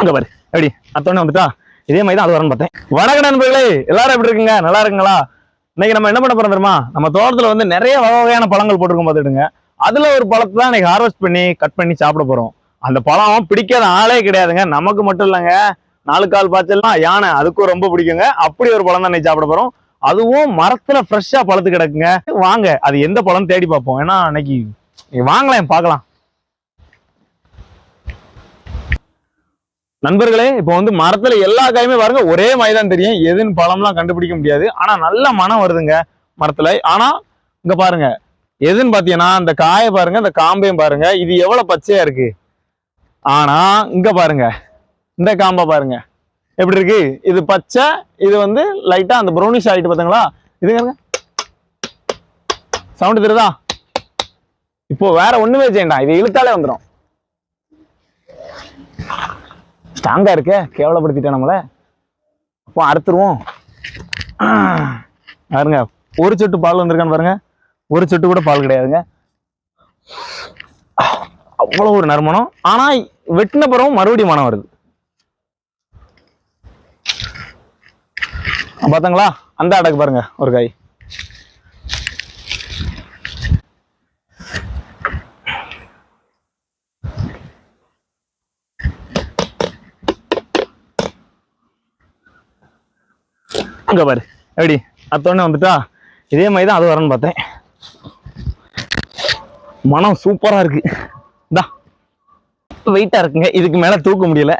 அங்க பாரு. எப்படி? அத்தோடனே வந்துட்டா? இதே மாதிரி தான் அது வரணும் பார்த்தேன். வணக்க நண்பர்களே எல்லாரும் எப்படி இருக்குங்க? நல்லா இருக்குங்களா? இன்னைக்கு நம்ம என்ன பண்ண போறோம் தெரியுமா? நம்ம தோட்டத்துல வந்து நிறைய வகை வகையான பழங்கள் போட்டிருக்கோம் பார்த்துடுங்க அதுல ஒரு பழத்தை தான் இன்னைக்கு ஹார்வெஸ்ட் பண்ணி கட் பண்ணி சாப்பிட போறோம். அந்த பழம் பிடிக்காத ஆளே கிடையாதுங்க. நமக்கு மட்டும் இல்லைங்க. நாலு கால் பாய்ச்சல்லாம் யானை அதுக்கும் ரொம்ப பிடிக்குங்க. அப்படி ஒரு பழம் தான் இன்னைக்கு சாப்பிட போறோம். அதுவும் மரத்துல ஃப்ரெஷ்ஷா பழத்து கிடக்குங்க. வாங்க அது எந்த பழம் தேடி பார்ப்போம். ஏன்னா அன்னைக்கு வாங்கலாம் பார்க்கலாம். நண்பர்களே இப்போ வந்து மரத்துல எல்லா காயுமே பாருங்க ஒரே மாதிரி தான் தெரியும். எதுன்னு பழம்லாம் கண்டுபிடிக்க முடியாது. ஆனா நல்ல மனம் வருதுங்க மரத்துல. ஆனா இங்க பாருங்க எதுன்னு பாத்தீங்கன்னா இந்த காயை பாருங்க இந்த காம்பையும் பாருங்க இது எவ்வளவு பச்சையா இருக்கு. ஆனா இங்க பாருங்க இந்த காம்பை பாருங்க. எப்படி இருக்கு? இது பச்சை இது வந்து லைட்டா அந்த ப்ரௌனிஷ் ஆயிட்டு பாத்தீங்களா? இதுங்க சவுண்ட் தெரியுதா? இப்போ வேற ஒண்ணுமே செய்யண்டா இது இழுத்தாலே வந்துடும் ஸ்ட்ராங்காக இருக்க கேவலப்படுத்திட்டேன் நம்மளை. அப்போ அறுத்துருவோம். பாருங்க ஒரு சொட்டு பால் வந்திருக்கான்னு பாருங்க. ஒரு சொட்டு கூட பால் கிடையாதுங்க. அவ்வளோ ஒரு நறுமணம். ஆனால் வெட்டின பிறகும் மறுபடியும் மனம் வருது. பார்த்தாங்களா அந்த அடக்கு பாருங்க ஒரு காய். அங்கே பாரு. எப்படி? அத்தோடனே வந்துட்டா? இதே மாதிரி தான் அது வரணும்னு பார்த்தேன். மனம் சூப்பராக இருக்கு. இந்தா. வெயிட்டாக இருக்குங்க. இதுக்கு மேலே தூக்க முடியல.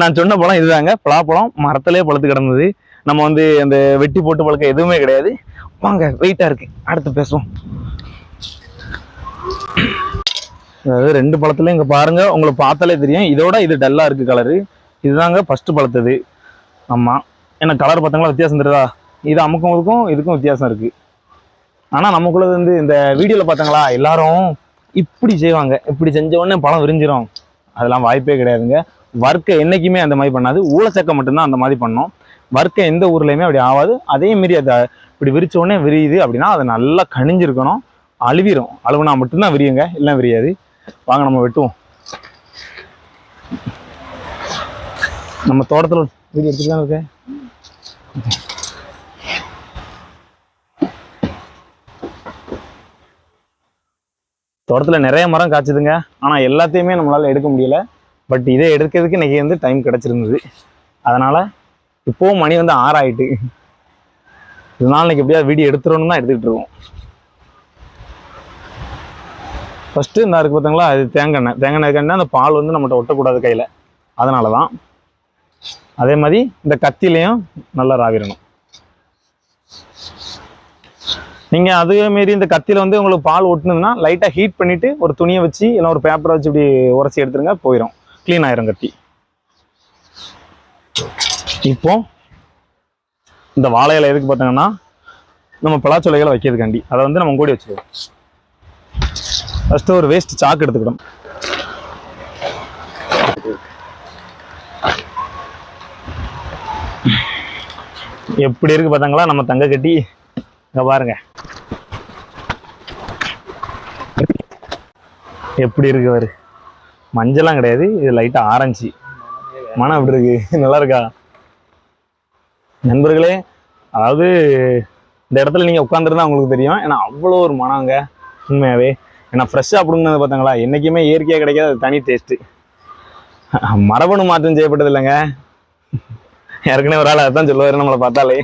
நான் சொன்ன பழம் இதுதாங்க. பலாப்பழம் மரத்திலே பழுத்து கிடந்தது. நம்ம வந்து அந்த வெட்டி போட்டு பழக்க எதுவுமே கிடையாது. வாங்க வெயிட்டாக இருக்கு. அடுத்து பேசுவோம். அதாவது ரெண்டு பழத்துலையும் இங்கே பாருங்க. உங்களுக்கு பார்த்தாலே தெரியும். இதோட இது டல்லாக இருக்கு கலரு இதுதாங்க ஃபர்ஸ்ட் பழுத்தது. ஆமாம் ஏன்னா கலர் பார்த்தங்களா? வித்தியாசம் தெரியுதா? இது அமுக்கும் இதுக்கும் வித்தியாசம் இருக்குது ஆனால் நமக்குள்ளது வந்து இந்த வீடியோவில் பார்த்தாங்களா எல்லாரும் இப்படி செய்வாங்க. இப்படி செஞ்ச உடனே பழம் விரிஞ்சிரும். அதெல்லாம் வாய்ப்பே கிடையாதுங்க. வர்க்கை என்றைக்குமே அந்த மாதிரி பண்ணாது. ஊழச்சக்கை மட்டும்தான் அந்த மாதிரி பண்ணோம். வர்க்கை எந்த ஊர்லேயுமே அப்படி ஆகாது அதே மாரி அதை இப்படி விரிச்ச உடனே விரியுது அப்படின்னா அது நல்லா கணிஞ்சிருக்கணும். அழுவிரும். அழுவுனா மட்டும்தான் விரியுங்க. இல்லை விரியாது. வாங்க நம்ம வெட்டுவோம். நம்ம தோட்டத்தில் வீடியோ எடுத்துட்டு தான் இருக்கேன்? தோட்டத்தில் நிறைய மரம் காய்ச்சதுங்க. ஆனால் எல்லாத்தையுமே நம்மளால் எடுக்க முடியல. பட் இதை எடுக்கிறதுக்கு இன்னைக்கு வந்து டைம் கிடச்சிருந்தது. அதனால் இப்போவும் மணி வந்து ஆறாயிட்டு இதனால் இன்னைக்கு எப்படியாவது வீடியோ எடுத்துடணும் தான் எடுத்துக்கிட்டு இருக்கோம். ஃபஸ்ட்டு இந்த இருக்கு பார்த்தீங்களா அது தேங்காய் எண்ணெய். தேங்காய் எண்ணெய் எண்ணெய் அந்த பால் வந்து நம்மகிட்ட ஒட்டக்கூடாது கையில். அதனால தான் அதே மாதிரி இந்த கத்திலையும் நல்லா ராவிடணும். நீங்க அதே மாரி இந்த கத்தியில வந்து உங்களுக்கு பால் ஒட்டுனதுன்னா லைட்டா ஹீட் பண்ணிட்டு ஒரு துணியை வச்சு இல்லை ஒரு பேப்பரை வச்சு இப்படி உரைச்சி எடுத்துருங்க போயிடும் க்ளீன் ஆயிரும் கத்தி. இப்போ இந்த வாழை இலை எதுக்கு பார்த்தீங்கன்னா நம்ம பலாச்சொலைகளை வைக்கிறதுக்காண்டி. அதை வந்து நம்ம கூடி வச்சுருவோம். ஃபஸ்ட்டு ஒரு வேஸ்ட் சாக்கு எடுத்துக்கிடும். எப்படி இருக்கு பார்த்தாங்களா நம்ம தங்க கட்டி இங்க பாருங்க. எப்படி இருக்கு பாரு? மஞ்சள்லாம் கிடையாது இது லைட்டா ஆரஞ்சு மனம் அப்படி இருக்கு? நல்லா இருக்கா? நண்பர்களே அதாவது இந்த இடத்துல நீங்க உட்காந்துருந்தா உங்களுக்கு தெரியும். ஏன்னா அவ்வளோ ஒரு மனங்க உண்மையாவே. ஏன்னா ஃப்ரெஷ்ஷாக அப்படிங்கிறது பார்த்தாங்களா என்றைக்குமே இயற்கையாக கிடைக்காது அது தனி டேஸ்ட்டு மரபணு மாற்றம் செய்யப்பட்டது இல்லைங்க. ஏற்கனவே ஒரு ஆள் அதான் சொல்லுவாரு நம்மளை பார்த்தாலே.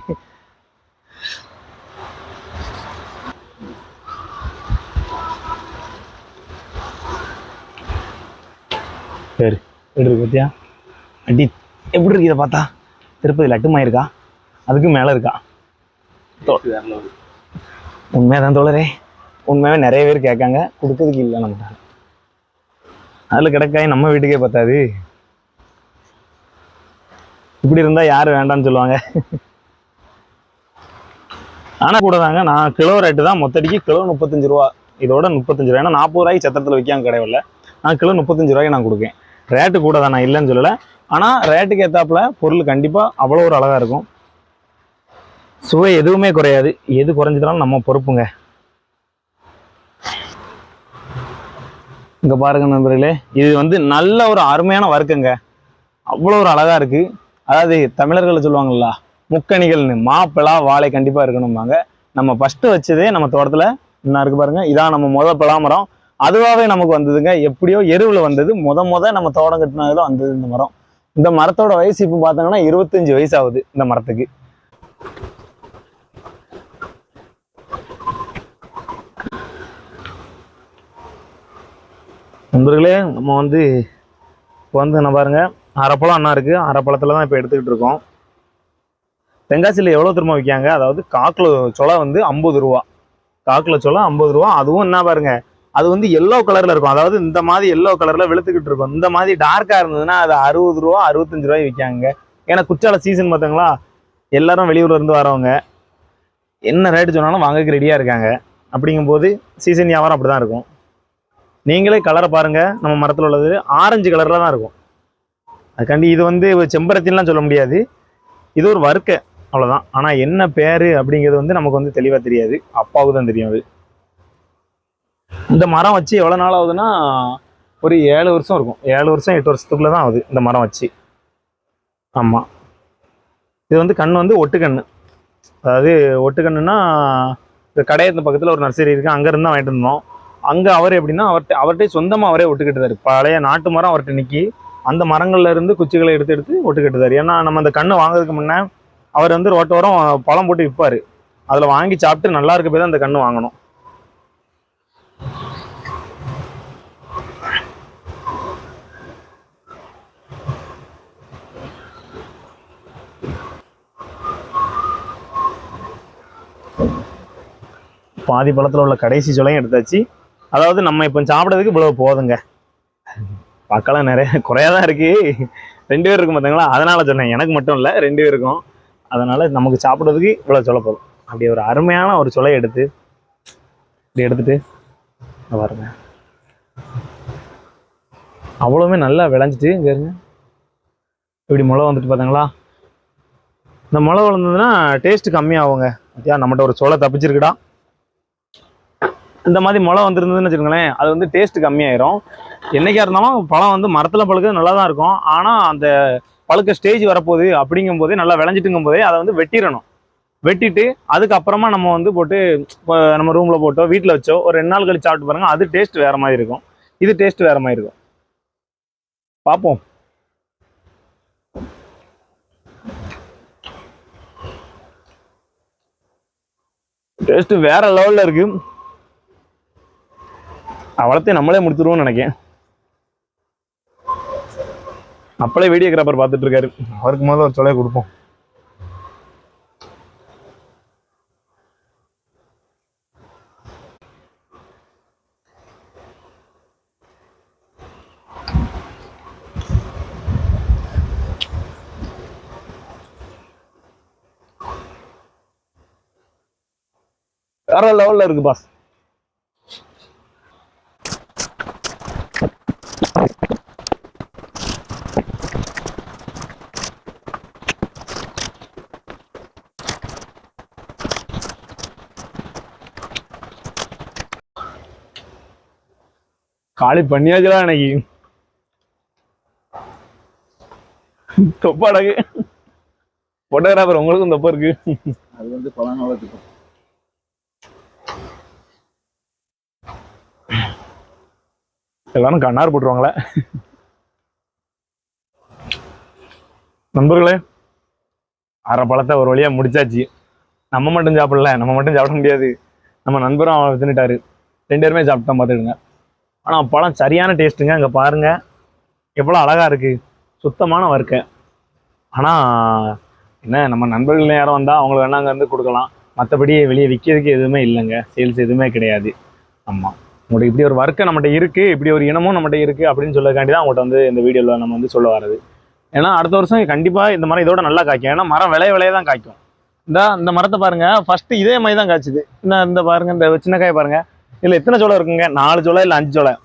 சரி எப்படி இருக்கு பார்த்தியா அடி எப்படி இருக்கு இதை பார்த்தா? திருப்பதி லட்டுமாயிருக்கா அதுக்கு மேலே இருக்கா? உண்மையாதான் தோழரே உண்மையாவே நிறைய பேர் கேட்காங்க கொடுக்கறதுக்கு இல்லை நம்மகிட்ட. அதில் கிடக்காய் நம்ம வீட்டுக்கே பார்த்தாது. இப்படி இருந்தால் யார் வேண்டாம்னு சொல்லுவாங்க. ஆனால் கூட தாங்க நான் கிலோ ரேட்டு தான் மொத்தடிக்கு கிலோ முப்பத்தஞ்சு ரூபா. இதோட முப்பத்தஞ்சு ரூபா. ஏன்னா நாற்பது ரூபாய்க்கு சத்திரத்தில் விற்காம கிடையவில்ல நான் கிலோ முப்பத்தஞ்சு ரூபாய்க்கு நான் கொடுக்கேன். ரேட்டு கூட தான் நான் இல்லைன்னு சொல்லலை. ஆனால் ரேட்டுக்கு ஏற்றாப்புல பொருள் கண்டிப்பாக அவ்வளோ ஒரு அழகாக இருக்கும். சுவை எதுவுமே குறையாது. எது குறைஞ்சிட்டாலும் நம்ம பொறுப்புங்க. இங்கே பாருங்க நண்பர்களே இது வந்து நல்ல ஒரு அருமையான வர்க்கங்க அவ்வளோ ஒரு அழகாக இருக்குது அதாவது தமிழர்கள் சொல்லுவாங்கல்ல முக்கணிகள்னு மாப்பிளா வாழை கண்டிப்பாக இருக்கணும்பாங்க. நம்ம ஃபஸ்ட்டு வச்சதே நம்ம தோட்டத்தில் என்ன இருக்கு பாருங்க. இதான் நம்ம முத பலாமரம். அதுவாகவே நமக்கு வந்ததுங்க. எப்படியோ எருவில் வந்தது. முத முத நம்ம தோட்டம் கட்டினதில் வந்தது இந்த மரம். இந்த மரத்தோட வயசு இப்போ பார்த்தோங்கன்னா இருபத்தஞ்சு வயசு ஆகுது இந்த மரத்துக்கு. நண்பர்களே நம்ம வந்து இப்போ வந்து பாருங்கள் அரைப்பழம் அண்ணா இருக்குது அரைப்பழத்துல தான் இப்போ எடுத்துக்கிட்டு இருக்கோம். தென்காசியில் எவ்வளோ திரும்ப விற்காங்க? அதாவது காக்கில் சொலை வந்து ஐம்பது ரூபா. காக்கில் சொலை ஐம்பது ரூபா. அதுவும் என்ன பாருங்க அது வந்து எல்லோ கலரில் இருக்கும். அதாவது இந்த மாதிரி எல்லோ கலரில் வெளுத்துக்கிட்டு இருக்கும். இந்த மாதிரி டார்க்காக இருந்ததுன்னா அது அறுபது ரூபா அறுபத்தஞ்சு ரூபாய் விற்காங்க. ஏன்னா குற்றால சீசன் பார்த்தாங்களா எல்லாரும் வெளியூர்லேருந்து வரவங்க என்ன ரேட்டு சொன்னாலும் வாங்கக்கு ரெடியாக இருக்காங்க. அப்படிங்கும்போது சீசன் வியாபாரம் அப்படிதான் இருக்கும். நீங்களே கலரை பாருங்கள் நம்ம மரத்தில் உள்ளது ஆரஞ்சு கலரில் தான் இருக்கும். அதுக்காண்டி இது வந்து செம்பருத்தின்லாம் சொல்ல முடியாது. இது ஒரு வறுக்கை அவ்வளோதான் ஆனால் என்ன பேர் அப்படிங்கிறது வந்து நமக்கு வந்து தெளிவாக தெரியாது. அப்பாவுக்கு தான் தெரியும் அது. இந்த மரம் வச்சு எவ்வளோ நாள் ஆகுதுன்னா ஒரு ஏழு வருஷம் இருக்கும். ஏழு வருஷம் எட்டு வருஷத்துக்குள்ளே தான் ஆகுது இந்த மரம் வச்சு. ஆமாம் இது வந்து கண் வந்து ஒட்டுக்கண்ணு. அதாவது ஒட்டுக்கண்ணுன்னா இந்த கடையத்து பக்கத்தில் ஒரு நர்சரி இருக்குது அங்கேருந்து தான் வாங்கிட்டு இருந்தோம் அங்கே அவர் எப்படின்னா அவர்கிட்ட அவர்கிட்ட சொந்தமாக அவரே ஒட்டுக்கிட்டுதாரு பழைய நாட்டு மரம் அவர்கிட்ட நிற்கி அந்த மரங்கள்ல இருந்து குச்சிகளை எடுத்து எடுத்து ஒட்டுக்கிட்டுதாரு ஏன்னா நம்ம அந்த கண்ணை வாங்குறதுக்கு முன்னே அவர் வந்து ரோட்டோரம் பழம் போட்டு விற்பாரு அதில் வாங்கி சாப்பிட்டு நல்லா இருக்க போய் தான் அந்த கண்ணு வாங்கணும். பாதி பழத்தில் உள்ள கடைசி சொலையும் எடுத்தாச்சு. அதாவது நம்ம இப்போ சாப்பிட்றதுக்கு இவ்வளோ போதுங்க. பார்க்கலாம் நிறைய குறையா தான் இருக்கு. ரெண்டு பேர் இருக்கும் பார்த்தீங்களா அதனால சொன்னேன். எனக்கு மட்டும் இல்லை ரெண்டு பேருக்கும். அதனால நமக்கு சாப்பிட்றதுக்கு இவ்வளோ சொல்ல போதும். அப்படி ஒரு அருமையான ஒரு சொலை எடுத்து இப்படி எடுத்துட்டு பாருங்க. அவ்வளவுமே நல்லா விளைஞ்சிட்டு இங்க இருங்க. இப்படி முளை வந்துட்டு பார்த்தீங்களா இந்த முளை வளர்ந்ததுன்னா டேஸ்ட் கம்மியாகுங்க. ஓகே நம்மகிட்ட ஒரு சொலை தப்பிச்சிருக்குடா. இந்த மாதிரி முளை வந்திருந்ததுன்னு வச்சுக்கோங்களேன் அது வந்து டேஸ்ட் கம்மியாயிரும். என்னைக்கா இருந்தாலும் பழம் வந்து மரத்தில் பழுக்க நல்லா தான் இருக்கும். ஆனால் அந்த பழுக்க ஸ்டேஜ் வரப்போகுது அப்படிங்கும் போதே நல்லா விளைஞ்சிட்டுங்கும் போதே அதை வந்து வெட்டிடணும். வெட்டிட்டு அதுக்கப்புறமா நம்ம வந்து போட்டு இப்போ நம்ம ரூமில் போட்டோ வீட்டில் வச்சோ ஒரு ரெண்டு நாள் கழிச்சு சாப்பிட்டு பாருங்க அது டேஸ்ட் வேற மாதிரி இருக்கும். இது டேஸ்ட் வேற மாதிரி இருக்கும். பார்ப்போம் டேஸ்ட் வேற லெவலில் இருக்கு. அவ்வளோத்தையும் நம்மளே முடிச்சிருவோம்னு நினைக்கிறேன் அப்பளே வீடியோகிராஃபர் பார்த்துட்டு இருக்காரு அவருக்கு முதல்ல ஒரு சொல்லையை கொடுப்போம். வேற லெவல்ல இருக்கு பாஸ் காலி பண்ணியாச்சுடா எனக்கு தொப்பாடகு. போட்டோகிராஃபர் உங்களுக்கும் தொப்பை இருக்கு. அது வந்து பல நாளத்துக்கு எல்லாரும் கண்ணார் போட்டுருவாங்களே. நண்பர்களே அரை பழத்தை ஒரு வழியா முடிச்சாச்சு. நம்ம மட்டும் சாப்பிடல நம்ம மட்டும் சாப்பிட முடியாது. நம்ம நண்பரும் அவன் தின்னுட்டாரு. ரெண்டு பேருமே சாப்பிட்டோம் பார்த்துடுங்க ஆனால் பழம் சரியான டேஸ்ட்டுங்க அங்கே பாருங்கள் எவ்வளோ அழகாக இருக்குது சுத்தமான வறுக்க. ஆனால் என்ன நம்ம நண்பர்கள் யாரும் வந்தால் அவங்களுக்கு வேணா அங்கேருந்து கொடுக்கலாம். மற்றபடி வெளியே விற்கிறதுக்கு எதுவுமே இல்லைங்க. சேல்ஸ் எதுவுமே கிடையாது. ஆமாம் உங்கள்கிட்ட இப்படி ஒரு வர்க்கம் நம்மகிட்ட இருக்குது இப்படி ஒரு இனமும் நம்மகிட்ட இருக்குது அப்படின்னு சொல்லக்காண்டி தான் உங்கள்கிட்ட வந்து இந்த வீடியோவில் நம்ம வந்து சொல்ல வர்றது. ஏன்னா அடுத்த வருஷம் கண்டிப்பாக இந்த மரம் இதோட நல்லா காய்க்கும். ஏன்னா மரம் விளைய விளைய தான் காய்க்கும். இந்த இந்த மரத்தை பாருங்க. ஃபஸ்ட்டு இதே மாதிரி தான் காய்ச்சிது. இந்த இந்த பாருங்கள் இந்த சின்ன காய் பாருங்கள் இதில் எத்தனை சோளம் இருக்குங்க? நாலு சோளம் இல்லை அஞ்சு சோளம்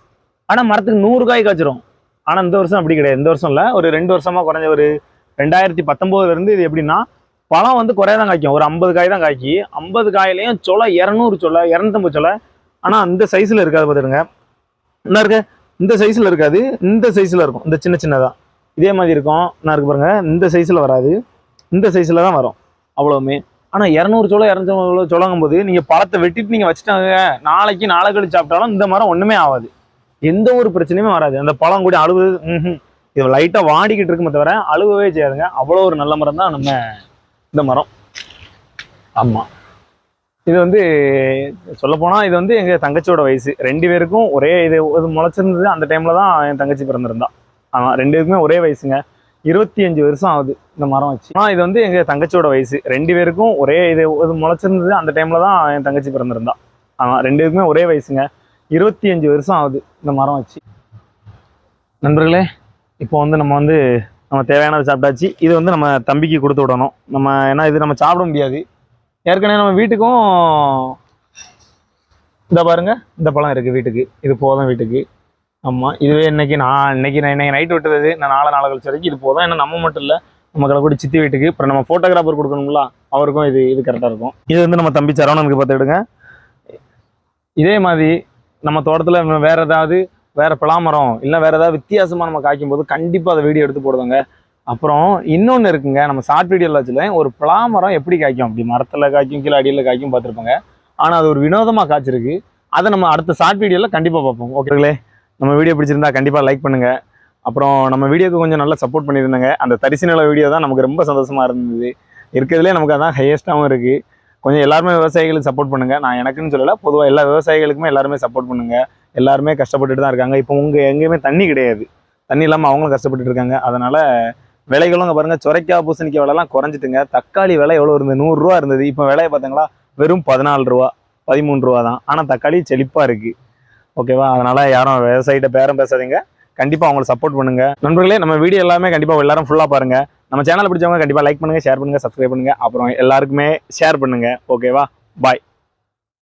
ஆனால் மரத்துக்கு நூறு காய் காய்ச்சிரும். ஆனால் இந்த வருஷம் அப்படி கிடையாது. இந்த வருஷம் இல்லை ஒரு ரெண்டு வருஷமாக குறைஞ்ச ஒரு ரெண்டாயிரத்தி பத்தொம்போதுலேருந்து இது எப்படின்னா பழம் வந்து குறைய தான் காய்க்கும். ஒரு ஐம்பது காய் தான் காய்க்கி ஐம்பது காயிலையும் சொலை இரநூறு சொலை இரநூத்தம்பது சொலை ஆனால் அந்த சைஸில் இருக்காது பார்த்துருங்க என்ன இருக்கு? இந்த சைஸில் இருக்காது இந்த சைஸில் இருக்கும். இந்த சின்ன சின்னதாக இதே மாதிரி இருக்கும். நான் இருக்கு பாருங்க இந்த சைஸில் வராது. இந்த சைஸில் தான் வரும். அவ்வளவுமே. ஆனால் இரநூறு சோளம் இரநூறு சோளங்கும் போது நீங்கள் பழத்தை வெட்டிட்டு நீங்கள் வச்சுட்டாங்க நாளைக்கு நாளை கழிச்சு சாப்பிட்டாலும் இந்த மரம் ஒன்றுமே ஆகாது. எந்த ஒரு பிரச்சனையுமே வராது. அந்த பழம் கூட அழுவுது இது லைட்டாக வாடிக்கிட்டு இருக்குமே தவிர அழுவவே செய்யாதுங்க. அவ்வளோ ஒரு நல்ல மரம் தான் நம்ம இந்த மரம். ஆமாம் இது வந்து சொல்லப்போனால் இது வந்து எங்கள் தங்கச்சியோட வயசு. ரெண்டு பேருக்கும் ஒரே இது இது முளைச்சிருந்தது அந்த டைமில் தான் என் தங்கச்சி பிறந்திருந்தா. ஆமாம் ரெண்டு பேருக்குமே ஒரே வயசுங்க. இருபத்தி அஞ்சு வருஷம் ஆகுது இந்த மரம் வச்சு. ஆனால் இது வந்து எங்கள் தங்கச்சியோட வயசு. ரெண்டு பேருக்கும் ஒரே இது இது முளைச்சிருந்தது அந்த டைமில் தான் என் தங்கச்சி பிறந்திருந்தா. ஆமாம் ரெண்டு பேருக்குமே ஒரே வயசுங்க. இருபத்தி அஞ்சு வருஷம் ஆகுது இந்த மரம் வச்சு. நண்பர்களே இப்போ வந்து நம்ம வந்து நம்ம தேவையானது சாப்பிட்டாச்சு. இது வந்து நம்ம தம்பிக்கு கொடுத்து விடணும். நம்ம ஏன்னா இது நம்ம சாப்பிட முடியாது. ஏற்கனவே நம்ம வீட்டுக்கும் இந்த பாருங்க இந்த பழம் இருக்குது வீட்டுக்கு. இது போதும் வீட்டுக்கு. ஆமாம் இதுவே இன்னைக்கு நான் இன்னைக்கு நான் இன்னைக்கு நைட் விட்டுறது நான் நாளை நாளை கழிச்சு வரைக்கும் இது போதும். ஏன்னா நம்ம மட்டும் இல்லை நம்ம கலக்கூடி சித்தி வீட்டுக்கு அப்புறம் நம்ம ஃபோட்டோகிராஃபர் கொடுக்கணும்ல அவருக்கும் இது இது கரெக்டாக இருக்கும். இது வந்து நம்ம தம்பி சரவணனுக்கு பார்த்துடுங்க இதே மாதிரி நம்ம தோட்டத்தில் வேறு ஏதாவது வேறு பலாமரம் இல்லை வேறு ஏதாவது வித்தியாசமாக நம்ம காய்க்கும் போது கண்டிப்பாக அதை வீடியோ எடுத்து போடுவாங்க. அப்புறம் இன்னொன்று இருக்குங்க நம்ம ஷார்ட் வீடியோவில் வச்சுல ஒரு பலாமரம் எப்படி காய்க்கும்? அப்படி மரத்தில் காய்க்கும் கீழே அடியில் காய்க்கும் பார்த்துருப்பாங்க. ஆனால் அது ஒரு வினோதமாக காய்ச்சிருக்கு. அதை நம்ம அடுத்த ஷார்ட் வீடியோவில் கண்டிப்பாக பார்ப்போம். ஓகேங்களே நம்ம வீடியோ பிடிச்சிருந்தா கண்டிப்பாக லைக் பண்ணுங்க. அப்புறம் நம்ம வீடியோக்கு கொஞ்சம் நல்லா சப்போர்ட் பண்ணியிருந்தாங்க. அந்த தரிசு நில வீடியோ தான் நமக்கு ரொம்ப சந்தோஷமாக இருந்தது. இருக்கிறதுலே நமக்கு அதான் ஹையஸ்ட்டாகவும் இருக்குது கொஞ்சம் எல்லாருமே விவசாயிகளுக்கு சப்போர்ட் பண்ணுங்க. நான் எனக்குன்னு சொல்லலை பொதுவாக எல்லா விவசாயிகளுக்குமே எல்லாருமே சப்போர்ட் பண்ணுங்கள் எல்லாருமே கஷ்டப்பட்டுட்டு தான் இருக்காங்க. இப்போ உங்கள் எங்கேயுமே தண்ணி கிடையாது. தண்ணி இல்லாமல் அவங்களும் கஷ்டப்பட்டுட்டு இருக்காங்க. அதனால் விலைகளும் அங்கே பாருங்கள் சுரைக்காய் பூசணிக்காய் விலைலாம் குறைஞ்சிட்டுங்க. தக்காளி விலை எவ்வளோ இருந்தது? நூறுரூவா இருந்தது. இப்போ விலையை பார்த்தீங்களா? வெறும் பதினாலு ரூபா பதிமூணு ரூபா தான். ஆனால் தக்காளி செழிப்பாக இருக்குது ஓகேவா? அதனால யாரும் விவசாயிகிட்ட பேரம் பேசாதீங்க. கண்டிப்பாக அவங்களை சப்போர்ட் பண்ணுங்க. நண்பர்களே நம்ம வீடியோ எல்லாமே கண்டிப்பாக எல்லாரும் ஃபுல்லாக பாருங்க. நம்ம சேனல் பிடிச்சவங்க கண்டிப்பாக லைக் பண்ணுங்க ஷேர் பண்ணுங்க சப்ஸ்கிரைப் பண்ணுங்க. அப்புறம் எல்லாருக்குமே ஷேர் பண்ணுங்க. ஓகேவா? பாய்